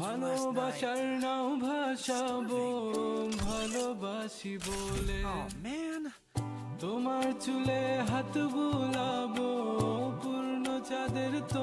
ভালোবাসার নাও ভাসাবো ভালোবাসি বলে। তোমার চুলে হাত বুলাবো পূর্ণ চাঁদের তোলে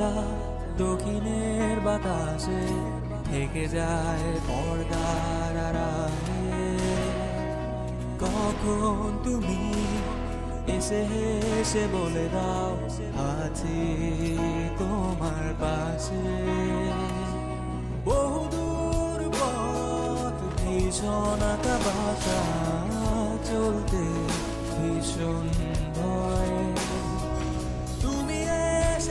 জানালা দক্ষিণের বাতাসে থেকে যায় পর্দার কখন তুমি এসে হেসে বলে দাও, আছি তোমার পাশে বহুদূর পথ ভীষণ বাঁকা, চলতে ভীষণ ভয়।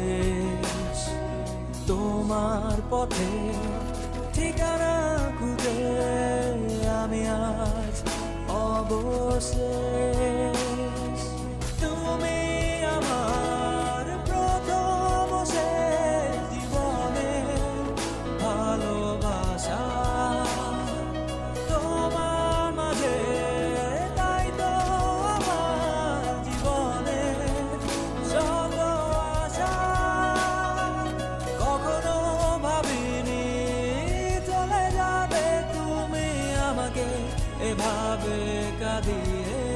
সর্বশেষ তোমার পথে ঠিকানা খুঁজে আমি আজ অবশেষ। এভাবে কাঁদিয়ে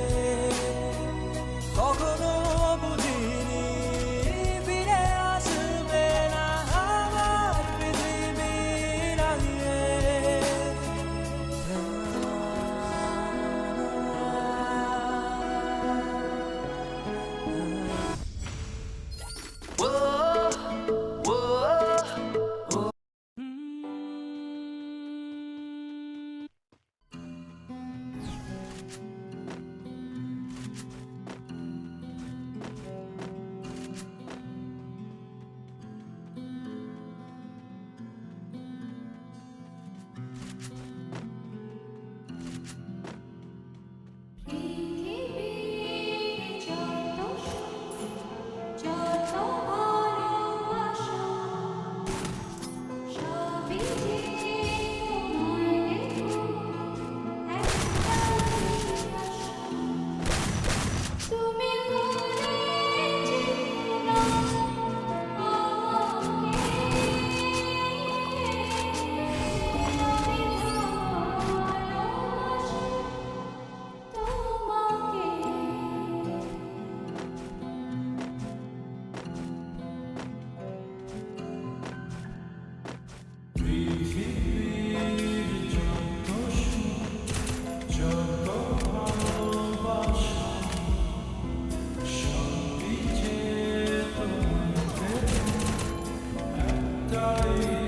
Israel.